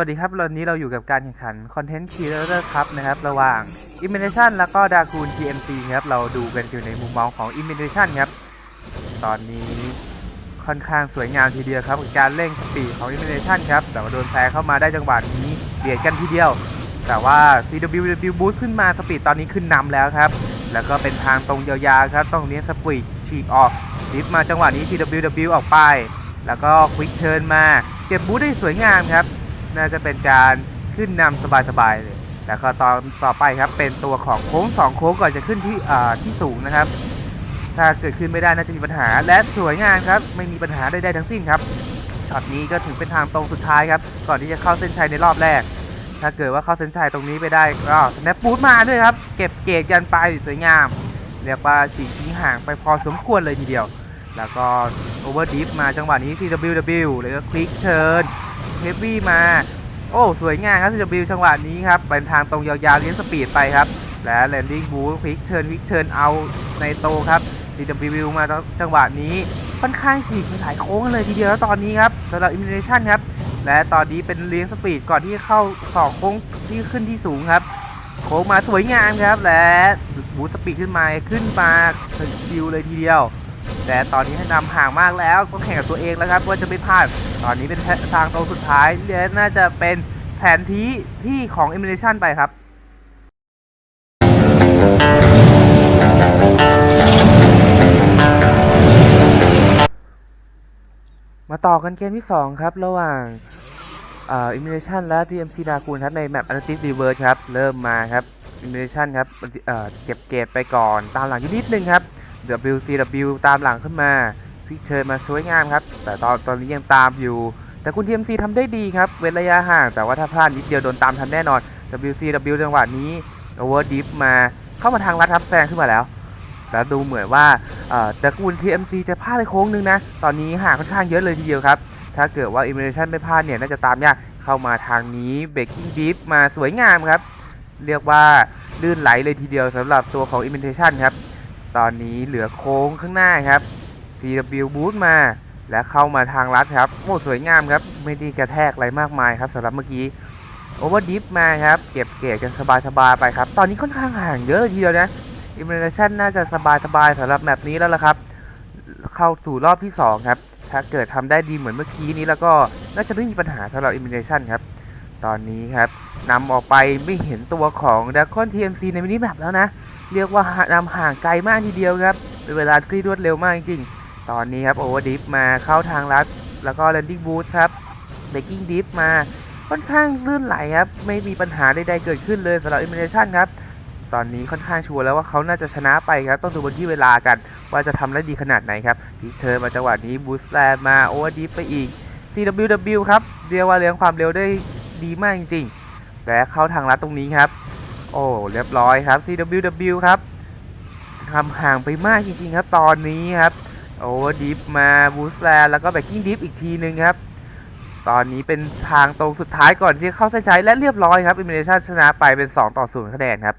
วัสดีครับวันนี้เราอยู่กับการแข่งขัน Content Creator ครับนะครับ ระหว่าง i m m i n a t i o n แล้วก็ d a g o o n TMC ครับ เราดูกันอยู่ในมุมมองของ i m m i n a t i o n ครับ ตอนนี้ค่อนข้างสวยงามทีเดียวครับกับการเร่งสปีดของ i m m i n a t i o n ครับ แต่ว่าโดนแซงเข้ามาได้จังหวะนี้เบียดกันทีเดียว แต่ว่า CWW Boost ขึ้นมาสปีดตอนนี้ขึ้นนำแล้วครับ แล้วก็เป็นทางตรงยาวๆครับ ต้องเลี้ยงสปีดฉีกออกดิฟมาจังหวะนี้ TWW ออกไป แล้วก็ควิกเทิร์นมาเก็บบูธได้สวยงามครับ น่าจะเป็นการขึ้นนำสบายๆเลยแล้วก็ตอนต่อไปครับเป็นตัวของโค้งสองโค้งก่อนจะขึ้นที่อ่าที่สูงนะครับ ถ้าเกิดขึ้นไม่ได้น่าจะมีปัญหาและสวยงามครับ ไม่มีปัญหาใดๆทั้งสิ้นครับช็อตนี้ก็ถึงเป็นทางตรงสุดท้ายครับ ก่อนที่จะเข้าเส้นชัยในรอบแรก ถ้าเกิดว่าเข้าเส้นชัยตรงนี้ไปได้ก็สแนปบูทมาด้วยครับ เก็บเกรดกันไปสวยงามเรียกว่าฉีทิ้งห่างไปพอสมควรเลยทีเดียว แล้วก็โอเวอร์ดิฟมาจังหวะนี้ TWW เลยก็คลิกเทิร์นเฮฟวี่มา โอ้ สวยงามครับ TW จังหวะนี้ครับเป็นทางตรงยาวๆเลี้ยงสปีดไปครับ และแลนดิ้งบูคลิกเทิร์นคลิกเทิร์นเอาในโตครับ TW มาจังหวะนี้ค่อนข้างฉีกหลายโค้งเลยทีเดียวแล้วตอนนี้ครับสำหรับ Elimination ครับ และตอนนี้เป็นเลี้ยงสปีดก่อนที่จะเข้าสองโค้งที่ขึ้นที่สูงครับ โค้งมาสวยงามครับ และบูสปีดขึ้นมาขึ้นมาถึงคิวเลยทีเดียว แต่ตอนนี้ให้นำห่างมากแล้วต้องแข่งกับตัวเองแล้วครับว่าจะไม่พลาด ตอนนี้เป็นทางตรงสุดท้ายเดี๋ยวน่าจะเป็นแผนที่ที่ของ e m u l a t i o n ไปครับมาต่อกันเกมที่ 2 ครับ ระหว่างเอ่อ e m u l a t i o n และ DMC ดาคูนครับ ในแมป Analytics Reverse ครับ เริ่มมาครับ e m u l a t i o n ครับเอ่อเก็บเกรดไปก่อนตามหลังอยู่นิดนึงครับ WCW ตามหลังขึ้นมาพิกเชิญมาสวยงามครับ แต่ตอนตอนนี้ยังตามอยู่ แต่คุณ TMC ทำได้ดีครับ เว้นระยะห่าง แต่ว่าถ้าพลาดนิดเดียวโดนตามทันแน่นอน WCW จังหวะนี้ Over Dip มาเข้ามาทางลัดทับแซงขึ้นมาแล้ว แล้วดูเหมือนว่าเอ่อแต่คุณ TMC จะพลาดไปโค้งนึงนะ ตอนนี้ห่างค่อนข้างเยอะเลยทีเดียวครับ ถ้าเกิดว่า i m m i n a t i o n ไม่พลาดเนี่ยน่าจะตามยากเข้ามาทางนี้ Breaking Dip มาสวยงามครับ เรียกว่าลื่นไหลเลยทีเดียวสำหรับตัวของ Elimination ครับ ตอนนี้เหลือโค้งข้างหน้าครับ CW Boost มา และเข้ามาทางลัดครับโอ้สวยงามครับ ไม่ได้กระแทกอะไรมากมายครับสำหรับเมื่อกี้ Over Dip มาครับ เก็บเกรดกันสบายๆไปครับ ตอนนี้ค่อนข้างห่างเยอะเลยทีเดียวนะอิมเมชันน่าจะสบายๆสำหรับแมปนี้แล้วล่ะครับ เข้าสู่รอบที่ 2 ครับ ถ้าเกิดทำได้ดีเหมือนเมื่อกี้นี้แล้วก็น่าจะไม่มีปัญหาสำหรับอิมเมชันครับ ตอนนี้ครับนำออกไปไม่เห็นตัวของด a คอน TMC ในมินิแมปแล้วนะ เรียกว่านำห่างไกลมากทีเดียวครับเป็นเวลาที่รวดเร็วมากจริงๆ ตอนนี้ครับโอเวอร์ดิฟมาเข้าทางลัด แล้วก็แลนดิ้งบูทครับเบกกิ้งดิฟมาค่อนข้างลื่นไหลครับ ไม่มีปัญหาใดๆเกิดขึ้นเลยสำหรับอิมเมชันครับ ตอนนี้ค่อนข้างชัวร์แล้วว่าเขาน่าจะชนะไปครับ ต้องดูบนที่เวลากัน ว่าจะทำได้ดีขนาดไหนครับพีเธอมาจังหวะนี้บูสแลนมาโอเวอร์ดิฟไปอีก CWW ครับเรียกว่าเลี้ยงความเร็วได้ดีมากจริงๆและเข้าทางลัดตรงนี้ครับ โอ้เรียบร้อยครับ CWW ครับทำห่างไปมากจริงๆครับ ตอนนี้ครับโอเวอร์ดิฟมาบูสแลนแล้วก็แบ็กกิ้งดิฟอีกทีนึงครับ ตอนนี้เป็นทางตรงสุดท้ายก่อนที่จะเข้าเส้นชัยและเรียบร้อยครับอิมเมชันชนะไปเป็น 2 ต่อ 0 คะแนนครับ